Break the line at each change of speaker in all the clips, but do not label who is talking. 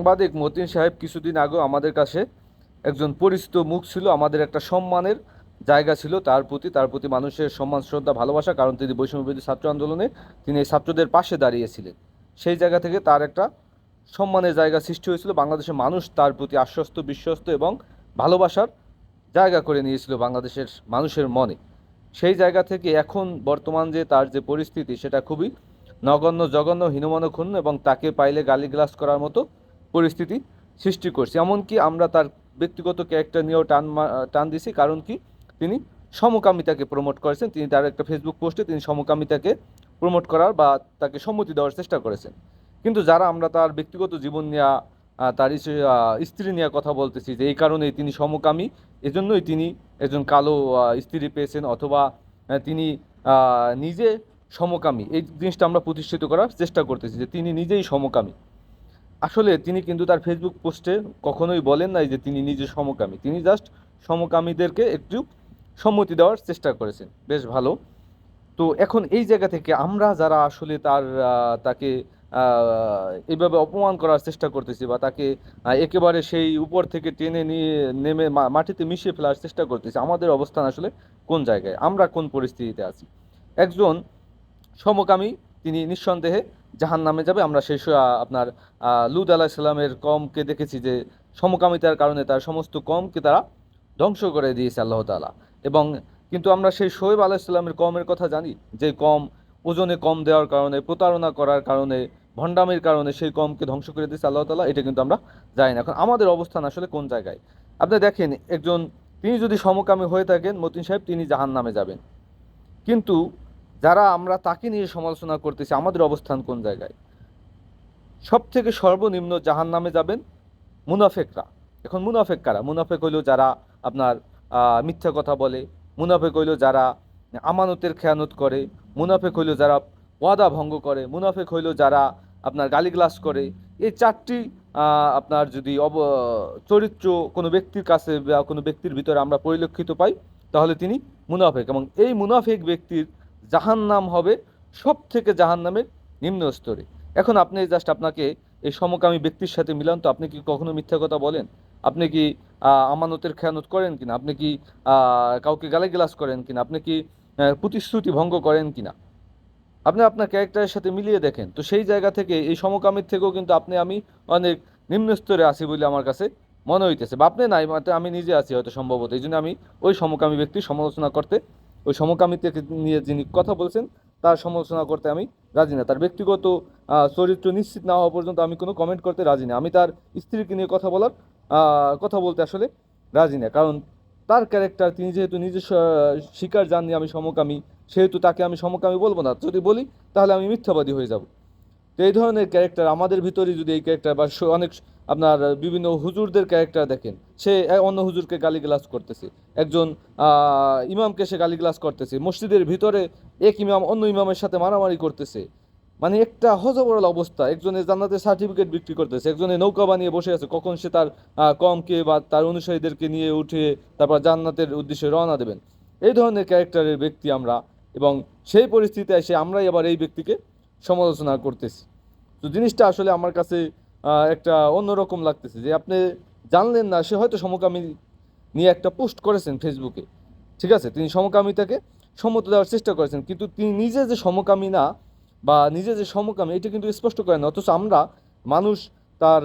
সাংবাদিক মতিন সাহেব কিছুদিন আগেও আমাদের কাছে একজন পরিচিত মুখ ছিল, আমাদের একটা সম্মানের জায়গা ছিল তার প্রতি তার প্রতি মানুষের সম্মান, শ্রদ্ধা, ভালোবাসা, কারণ তিনি বৈষম্যবিরোধী ছাত্র আন্দোলনে তিনি এই ছাত্রদের পাশে দাঁড়িয়েছিলেন। সেই জায়গা থেকে তার একটা সম্মানের জায়গা সৃষ্টি হয়েছিল, বাংলাদেশের মানুষ তার প্রতি আশ্বস্ত, বিশ্বস্ত এবং ভালোবাসার জায়গা করে নিয়েছিল বাংলাদেশের মানুষের মনে। সেই জায়গা থেকে এখন বর্তমান যে তার যে পরিস্থিতি, সেটা খুবই নগণ্য, জঘন্য, হীনমনক্ষুণ্ণ এবং তাকে পাইলে গালিগ্লাস করার মতো পরিস্থিতি সৃষ্টি করছে। এমনকি আমরা তার ব্যক্তিগত ক্যারেক্টার নিয়েও টান টান দিছি, কারণ কি? তিনি সমকামিতাকে প্রমোট করেছেন। তিনি তার একটা ফেসবুক পোস্টে তিনি সমকামিতাকে প্রমোট করার বা তাকে সম্মতি দেওয়ার চেষ্টা করেছেন। কিন্তু যারা আমরা তার ব্যক্তিগত জীবন নিয়ে তার স্ত্রী নিয়ে কথা বলতেছি, যে এই কারণেই তিনি সমকামী, এজন্যই তিনি একজন কালো স্ত্রী পেয়েছেন অথবা তিনি নিজে সমকামী। এই জিনিসটা আমরা প্রতিষ্ঠিত করার চেষ্টা করতেছি যে তিনি নিজেই সমকামী। আসলে তিনি কিন্তু তার ফেসবুক পোস্টে কখনোই বলেন নাই যে তিনি নিজে সমকামী। তিনি জাস্ট সমকামীদেরকে একটু সম্মতি দেওয়ার চেষ্টা করেছেন। বেশ ভালো। তো এখন এই জায়গা থেকে আমরা যারা আসলে তার তাকে এইভাবে অপমান করার চেষ্টা করতেছি বা তাকে একেবারে সেই উপর থেকে টেনে নিয়ে, নেমে মাটিতে মিশিয়ে ফেলার চেষ্টা করতেছি, আমাদের অবস্থান আসলে কোন জায়গায়? আমরা কোন পরিস্থিতিতে আছি? একজন সমকামী, তিনি নিঃসন্দেহে জাহান নামে যাবে। আমরা আহ, আপনার লুদ আলাহ সাল্লামের কমকে দেখেছি যে সমকামিতার কারণে তার সমস্ত কমকে তারা ধ্বংস করে দিয়েছে আল্লাহ তাআলা। এবং কিন্তু আমরা সেই শোয়েব আলাইসাল্লামের কমের কথা জানি যে কম ওজনে কম দেওয়ার কারণে প্রতারণা করার কারণে ভণ্ডামির কারণে সেই কমকে ধ্বংস করে দিয়েছে আল্লাহ তাআলা এটা কিন্তু আমরা জানি না। এখন আমাদের অবস্থান আসলে কোন জায়গায়? আপনি দেখেন একজন তিনি যদি সমকামী হয়ে থাকেন মতিন সাহেব তিনি জাহান নামে যাবেন। কিন্তু যারা আমরা তাকে নিয়ে সমালোচনা করতেছি, আমাদের অবস্থান কোন জায়গায়? সব থেকে সর্বনিম্ন জাহান নামে যাবেন মুনাফেকরা। এখন মুনাফেক কারা? মুনাফেক হইল যারা আপনার মিথ্যা কথা বলে, মুনাফেক হইল যারা আমানতের খেয়ানত করে, মুনাফেক হইল যারা ওয়াদা ভঙ্গ করে, মুনাফেক হইল যারা আপনার গালিগ্লাস করে। এই চারটি আপনার যদি অব, চরিত্র কোনো ব্যক্তির কাছে বা কোনো ব্যক্তির ভিতরে আমরা পরিলক্ষিত পাই, তাহলে তিনি মুনাফেক। এবং এই মুনাফেক ব্যক্তির জাহান্নাম হবে সব থেকে জাহান্নামের নিম্ন স্তরে। এখন আপনি জাস্ট আপনাকে এই সমকামী ব্যক্তির সাথে মিলান তো আপনি কি কখনো মিথ্যা কথা বলেন? আপনি কি আমানতের খেয়ানত করেন কিনা? আপনি কি কাউকে গালাগালাজ করেন কিনা? আপনি কি প্রতিশ্রুতি ভঙ্গ করেন কিনা? আপনি আপনার ক্যারেক্টারের সাথে মিলিয়ে দেখেন। তো সেই জায়গা থেকে এই সমকামীর থেকেও কিন্তু আপনি, আমি অনেক নিম্ন স্তরে আছি বলে আমার কাছে মনে হইতেছে। বা আপনি নাই, আমি নিজে আছি হয়তো সম্ভবত। এই জন্য আমি ওই সমকামী ব্যক্তির সমালোচনা করতে ওই সমকামী নিয়ে যিনি কথা বলছেন, তার সমালোচনা করতে আমি রাজি না। তার ব্যক্তিগত চরিত্র নিশ্চিত না হওয়া পর্যন্ত আমি কোনো কমেন্ট করতে রাজি না। আমি তার স্ত্রীকে নিয়ে কথা বলার কথা বলতে আসলে রাজি না। কারণ তার ক্যারেক্টার তিনি যেহেতু নিজে শিকার জাননি আমি সমকামী, সেহেতু তাকে আমি সমকামী বলব না। যদি বলি, তাহলে আমি মিথ্যাবাদী হয়ে যাব। তো এই ধরনের ক্যারেক্টার আমাদের ভিতরে যদি এই ক্যারেক্টার বা অনেক আপনার বিভিন্ন হুজুরদের ক্যারেক্টার দেখেন। সে অন্য হুজুরকে গালিগালাজ করতেছে। একজন ইমামকে সে গালিগালাজ করতেছে। মসজিদের ভিতরে এক ইমাম অন্য ইমামের সাথে মারামারি করতেছে। মানে একটা হজবরল অবস্থা। একজনের জান্নাতের সার্টিফিকেট বিক্রি করতেছে একজনের নৌকা বানিয়ে বসে আছে। কখন সে তার কমকে বা তার অনুসারীদেরকে নিয়ে উঠে তারপর জান্নাতের উদ্দেশ্যে রওনা দেবেন। এই ধরনের ক্যারেক্টারের ব্যক্তি আমরা এবং সেই পরিস্থিতিতে এসে আমরাই আবার এই ব্যক্তিকে সমালোচনা করতেছি। তো জিনিসটা আসলে আমার কাছে একটা অন্যরকম লাগতেছে যে আপনি জানলেন না, সে হয়তো সমকামী নিয়ে একটা পোস্ট করেছেন ফেসবুকে, ঠিক আছে? তিনি সমকামিতাকে সম্মত দেওয়ার চেষ্টা করেছেন, কিন্তু তিনি নিজে যে সমকামী না বা নিজে যে সমকামী, এটা কিন্তু স্পষ্ট করেন অথচ আমরা মানুষ তার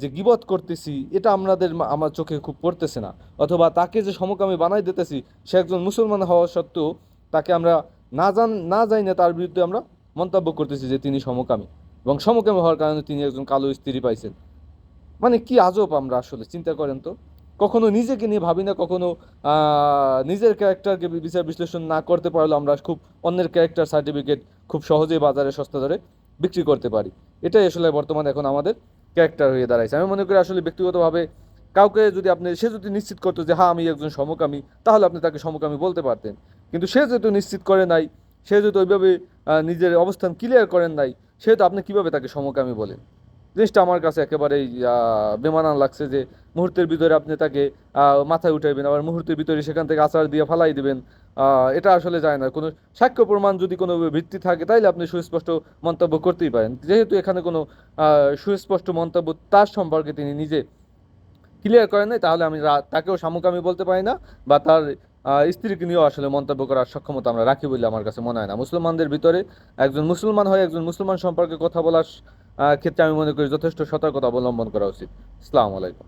যে গিবত করতেছি, এটা আমাদের আমার চোখে খুব পড়তেছে না। অথবা তাকে যে সমকামী বানাই দিতেছি, সে একজন মুসলমান হওয়া সত্ত্বেও তাকে আমরা না জান, না যাই না তার বিরুদ্ধে আমরা মন্তব্য করতেছি যে তিনি সমকামী। এবং সমকামী হওয়ার কারণে তিনি একজন কালো স্ত্রী পাইছেন। মানে কি আজব আমরা আসলে, চিন্তা করেন তো। কখনো নিজেকে নিয়ে ভাবি না, কখনো নিজের ক্যারেক্টারকে বিচার বিশ্লেষণ না করতে পারলে আমরা খুব অন্যের ক্যারেক্টার সার্টিফিকেট খুব সহজেই বাজারে, সস্তা দরে বিক্রি করতে পারি। এটাই আসলে বর্তমানে এখন আমাদের ক্যারেক্টার হয়ে দাঁড়াইছে। আমি মনে করি আসলে ব্যক্তিগতভাবে কাউকে যদি আপনি, সে যদি নিশ্চিত করতো যে হ্যাঁ আমি একজন সমকামী তাহলে আপনি তাকে সমকামী বলতে পারতেন। কিন্তু সে যেহেতু নিশ্চিত করে নাই, সে যেহেতু ওইভাবে নিজের অবস্থান ক্লিয়ার করেন নাই সেহেতু আপনি কীভাবে তাকে সমকামী বলেন? জিনিসটা আমার কাছে একেবারেই বেমানান লাগছে যে মুহূর্তের ভিতরে আপনি তাকে মাথায় উঠাইবেন, আবার মুহূর্তের ভিতরে সেখান থেকে আচার দিয়ে ফালাই দিবেন। এটা আসলে যায় না। কোনো সাক্ষ্য প্রমাণ যদি কোনো ভিত্তি থাকে, তাইলে আপনি সুস্পষ্ট মন্তব্য করতেই পারেন। যেহেতু এখানে কোনো সুস্পষ্ট মন্তব্য তার সম্পর্কে তিনি নিজে ক্লিয়ার করেন নাই, তাহলে আমি তাকেও সামুকামি বলতে পারি না, বা তার স্ত্রীকে নিয়েও আসলে মন্তব্য করার সক্ষমতা আমরা রাখি বলে আমার কাছে মনে হয় না। মুসলমানদের ভিতরে একজন মুসলমান হয়ে একজন মুসলমান সম্পর্কে কথা বলার ক্ষেত্রে আমি মনে করি যথেষ্ট সতর্কতা অবলম্বন করা উচিত। আসসালামু আলাইকুম।